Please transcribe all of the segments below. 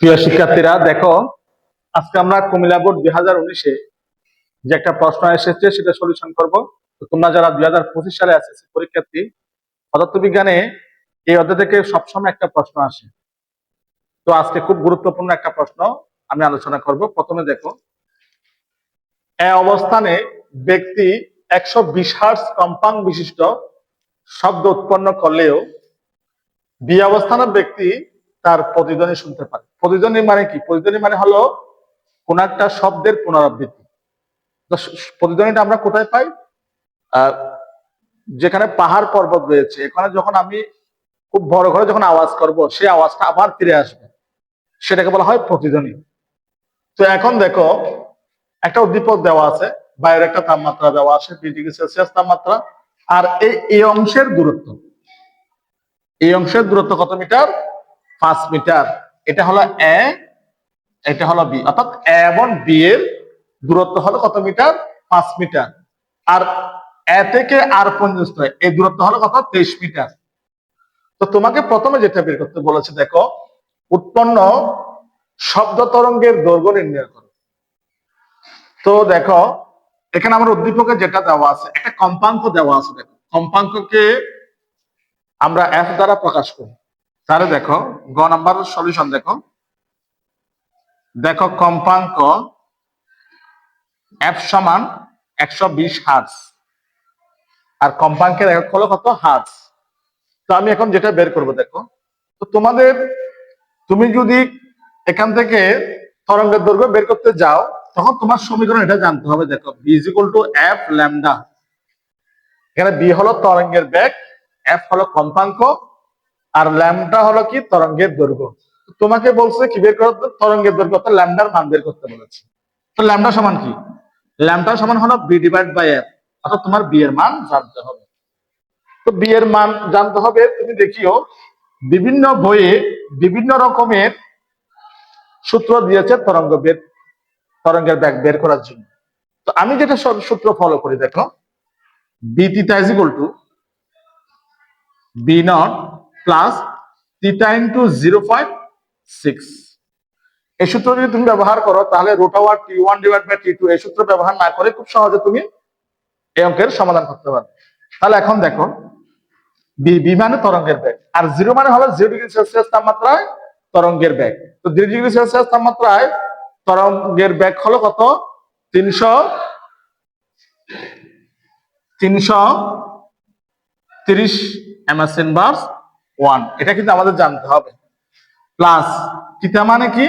প্রিয় শিক্ষার্থীরা, দেখো, আজকে আমরা কুমিল্লা বোর্ড দুই হাজার উনিশে যে একটা প্রশ্ন এসেছে, সেটা সলিউশন করব। তোমরা যারা দুই হাজার পঁচিশ সালে এসেছে পরীক্ষার্থী, পদার্থবিজ্ঞানে এই অধ্যায় থেকে সবসময় একটা প্রশ্ন আসে। তো আজকে খুব গুরুত্বপূর্ণ একটা প্রশ্ন আমি আলোচনা করব। প্রথমে দেখো, এ অবস্থানে ব্যক্তি একশো বিশ হার্স কম্পাঙ্ক বিশিষ্ট শব্দ উৎপন্ন করলেও, বি অবস্থানের ব্যক্তি তার প্রতিধ্বনি শুনতে পারে। প্রতিধ্বনি মানে কি? প্রতিধ্বনি মানে হলো কোন একটা শব্দের পুনরাবৃত্তি। প্রতিধ্বনিটা আমরা কোথায় পাই? যেখানে পাহাড় পর্বত রয়েছে, এখানে যখন আমি খুব বড় করে যখন আওয়াজ করব সেই আওয়াজটা আবার ফিরে আসবে। সেটাকে বলা হয় প্রতিধ্বনি। তো এখন দেখো, একটা উদ্দীপক দেওয়া আছে বাইরে একটা তাপমাত্রা দেওয়া আছে, তিন ডিগ্রি সেলসিয়াস তাপমাত্রা, আর এই এই অংশের দূরত্ব। এই অংশের দূরত্ব কত মিটার? পাঁচ মিটার। এটা হলো এ, এটা হলো বি। অর্থাৎ এ এবং বি এর দূরত্ব হলো কত মিটার? পাঁচ মিটার। আর এ থেকে আর পর্যন্ত এই দূরত্ব হলো কত? তেইশ মিটার। তো তোমাকে প্রথমে যেটা বের করতে বলেছে, দেখো, উৎপন্ন শব্দ তরঙ্গের দৈর্ঘ্য নির্ণয় করো। তো দেখো, এখানে আমার উদ্দীপকে যেটা দেওয়া আছে, একটা কম্পাঙ্ক দেওয়া আছে, দেখো। কম্পাঙ্ককে আমরা এফ দ্বারা প্রকাশ করি। তাহলে দেখো, গ নাম্বার সলিউশন দেখো। দেখো কম্পাঙ্ক এফ সমান একশো বিশ হার্টস আর কম্পাঙ্কের একক হলো কত? হার্টস তো আমি এখন যেটা বের করব, দেখো। তো তোমাদের, তুমি যদি এখান থেকে তরঙ্গের দৈর্ঘ্য বের করতে যাও, তখন তোমার সমীকরণ এটা জানতে হবে, দেখো। V is equal to f lambda এখানে বি হলো তরঙ্গের বেগ এফ হলো কম্পাঙ্ক আর ল্যামডা হলো কি? তরঙ্গের দৈর্ঘ্য। তোমাকে বলছে কি বের করতে তরঙ্গের দৈর্ঘ্য অর্থাৎ ল্যামডার মান বের করতে বলেছে। তো ল্যামডা সমান কি? ল্যামডা সমান হলো বি ডিভাইড বাই এফ অর্থাৎ তোমার বি এর মান জানতে হবে। তো বি এর মান জানতে হবে, তুমি দেখিও, বিভিন্ন বইয়ে বিভিন্ন রকমের সূত্র দিয়েছে তরঙ্গ বের, তরঙ্গের ব্যাগ বের করার জন্য। তো আমি যেটা সব- সূত্র ফলো করি, দেখো। V theta is equal to V not plus theta into zero point six এই সূত্র যদি তুমি ব্যবহার করো, তাহলে root over T one divide by T two এই সূত্র ব্যবহার না করে খুব সহজে তুমি এই অঙ্কের সমাধান করতে পারবে। তাহলে এখন দেখো বি মানে তরঙ্গের বেগ, আর জিরো মানে হলো জিরো ডিগ্রি সেলসিয়াস তাপমাত্রায় তরঙ্গের বেগ। তো জিরো ডিগ্রি সেলসিয়াস তাপমাত্রায় তরঙ্গের বেগ হলো কত? তিনশো তিনশো তিরিশ এমএস ইনভার্স ওয়ান। এটা কিন্তু আমাদের জানতে হবে। প্লাস কিতা মানে কি?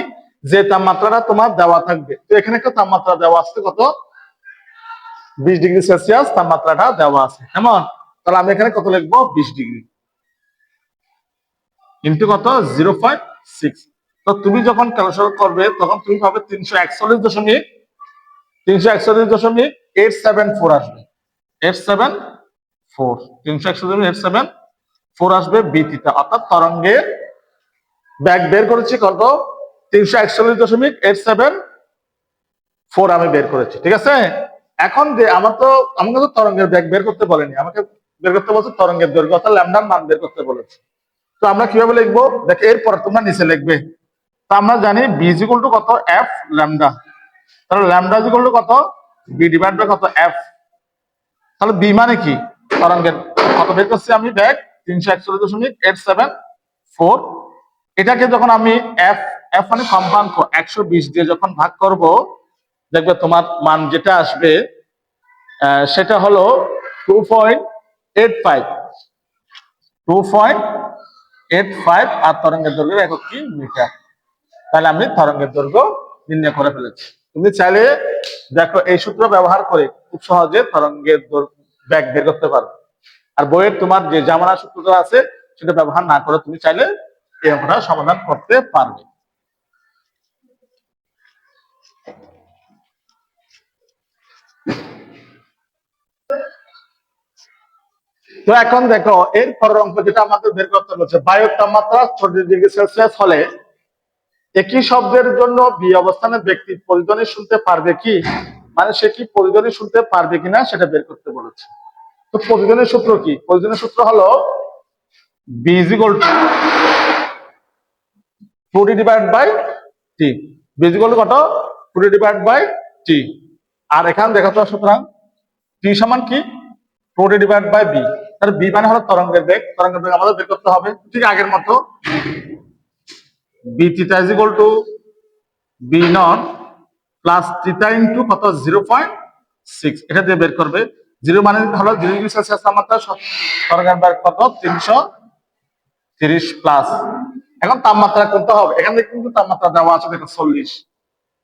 যে তাপমাত্রাটা তোমার দেওয়া থাকবে। তো এখানে একটা তাপমাত্রা দেওয়া আছে, কত? বিশ ডিগ্রি সেলসিয়াস তাপমাত্রাটা দেওয়া আছে। কেমন? তাহলে আমি এখানে কত লিখব? বিশ ডিগ্রি। ইন্টু কত? Zero six. তো তুমি যখন ক্যালকুলেশন করবে, তখন তুমি পাবে তিনশো একচল্লিশ দশমিক, তিনশো একচল্লিশ দশমিক এইট সেভেন ফোর আসবে। এইট সেভেন ফোর তিনশো একচল্লিশ এইট সেভেন ফোর আসবে বিটিটা অর্থাৎ তরঙ্গের ব্যাগ বের করেছি কত? তিনশো একচল্লিশ দশমিক এইট সেভেন ফোর আমি বের করেছি, ঠিক আছে? এখন যে আমার তো আমাকে তো তরঙ্গের ব্যাগ বের করতে বলেনি, আমাকে বের করতে বলছে তরঙ্গের দৈর্ঘ্য, অর্থাৎ ল্যামডার মান বের করতে বলেছে। তো আমরা কীভাবে লিখব? দেখ, এরপর তোমরা নিচে লিখবে। তো আমরা জানি বি ইকুয়াল টু কত? এফ ল্যামডা তাহলে ল্যামডা ইকুয়াল টু কত? বি ডিভাইড বাই কত? এফ তাহলে বি মানে কি? তরঙ্গের, কত বের করছি আমি? ব্যাগ তিনশো একচল্লিশ দশমিক এইট সেভেন ফোর এটাকে যখন আমি এফ এফ মানে একশো বিশ দিয়ে যখন ভাগ করব, দেখবে তোমার মান যেটা আসবে সেটা হলো two point eight five two point eight five আর তরঙ্গের দৈর্ঘ্য একক কি? মিটার। তাহলে আমি তরঙ্গের দৈর্ঘ্য নির্ণয় করে ফেলেছি। তুমি চাইলে দেখো এই সূত্র ব্যবহার করে খুব সহজে তরঙ্গের ব্যাগ বের করতে পারো। আর বইয়ের তোমার যে জামানা সূত্রটা আছে, সেটা ব্যবহার না করে তুমি চাইলে এই সমাধান করতে পারবে। তো এখন দেখো এর পরের অঙ্ক যেটা আমাদের বের করতে বলছে বায়ুর তাপমাত্রা চল্লিশ ডিগ্রি সেলসিয়াস হলে একই শব্দের জন্য বি অবস্থানে ব্যক্তি পরিধ্বনি শুনতে পারবে কি? মানে সে কি পরিধ্বনি শুনতে পারবে কিনা সেটা বের করতে বলেছে। তো পরিধ্বনির সূত্র কি? পরিধ্বনির সূত্র হলো V is equal to two divide by T বিজিকল কত? টু ডিভাইড বাই টি আর এখানে দেখা তো সুতরাং টি সমান কি? টু ডিভাইড বাই বি তাহলে বি মানে হলো তরঙ্গের বেগ। তরঙ্গের বেগ আমাদের বের করতে হবে ঠিক আগের মতো। V theta is equal to V not plus theta into কত? জিরো পয়েন্ট সিক্স এটা দিয়ে বের করবে। জিরো মানে হলো জিরো ডিগ্রি সেলসিয়াস তাপমাত্রা, স- তরঙ্গের বেগ কত? তিনশো তিরিশ প্লাস এখন তাপমাত্রা করতে হবে? এখান কিন্তু তাপমাত্রা দেওয়া আছে, দেখো চল্লিশ।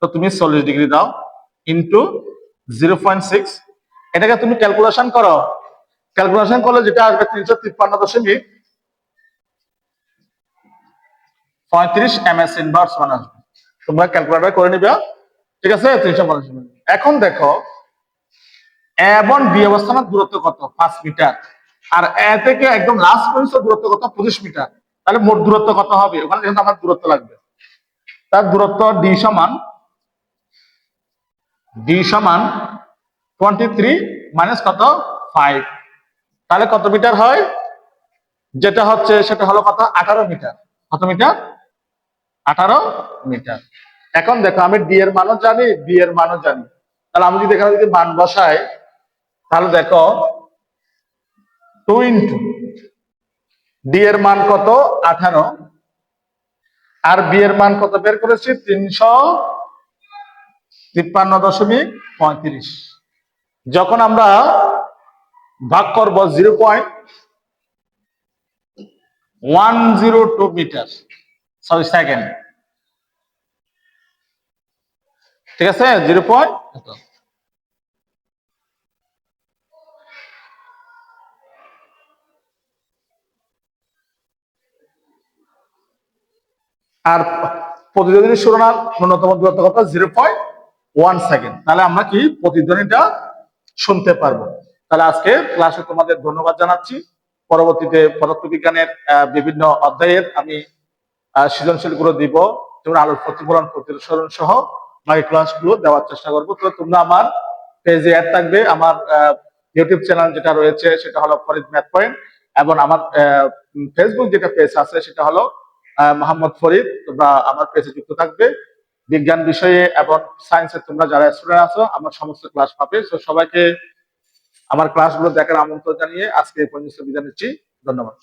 তো তুমি চল্লিশ ডিগ্রি দাও ইন্টু জিরো পয়েন্ট সিক্স এটাকে তুমি ক্যালকুলেশন করো। ক্যালকুলেশন করলে যেটা আসবে তিনশো তিপ্পান্ন দশমিক পঁয়ত্রিশ এম এস ইনভার্স মানে আসবে। তোমরা ক্যালকুলেটর করে নিবে, ঠিক আছে? তিনশো পঞ্চাশ। এখন দেখো এবং বি অবস্থানের দূরত্ব কত? পাঁচ মিটার। আর এ থেকে একদম লাস্ট পর্যন্ত দূরত্ব কত? পঁচিশ মিটার। তাহলে মোট দূরত্ব কত হবে? ওখানে যেহেতু আমার দূরত্ব লাগবে। তার দূরত্ব ডি সমান ডি সমান টোয়েন্টি থ্রি মাইনাস কত? ফাইভ তাহলে কত মিটার হয়? যেটা হচ্ছে সেটা হলো কত? আঠারো মিটার। কত মিটার? আঠারো মিটার। এখন দেখো, আমি ডি এর মানও জানি বি এর মানও জানি। তাহলে আমি যদি এখানে যদি মান বসাই তাহলে দেখো টু ইন্টু ডি এর মান কত? আঠারো। আর বি এর মান কত বের করেছি? তিনশো তিপ্পান্ন দশমিক পঁয়ত্রিশ। যখন আমরা ভাগ করব zero point one zero two metre sorry second ঠিক আছে? জিরো পয়েন্ট আর প্রতিদ্বন্দ্বী শিরোনাম ন্যূনতম দূরত্ব কত? জিরো পয়েন্ট ওয়ান সেকেন্ড তাহলে আমরা কি প্রতিদ্বন্দ্বীটা শুনতে পারব। তাহলে আজকে ক্লাসে তোমাদের ধন্যবাদ জানাচ্ছি। পরবর্তীতে পদার্থবিজ্ঞানের বিভিন্ন অধ্যায়ের আমি আহ, সৃজনশীলগুলো দিব। যেমন আলোর প্রতিফলন প্রতিসরণ সহ বাকি ক্লাসগুলো দেওয়ার চেষ্টা করব। তো তোমরা আমার পেজে অ্যাড থাকবে। আমার ইউটিউব চ্যানেল যেটা রয়েছে সেটা হলো ফরিদ ম্যাথ পয়েন্ট। এবং আমার ফেসবুক যেটা পেজ আছে সেটা হলো মোহাম্মদ ফরিদ, তোমরা আমার পেজে যুক্ত থাকবে। বিজ্ঞান বিষয়ে এবং সায়েন্সের তোমরা যারা স্টুডেন্ট আছো, আমার সমস্ত ক্লাস পাবে। তো সবাইকে আমার ক্লাসগুলো দেখার আমন্ত্রণ জানিয়ে আজকে এই পর্যন্ত বিদায় নিচ্ছি। ধন্যবাদ।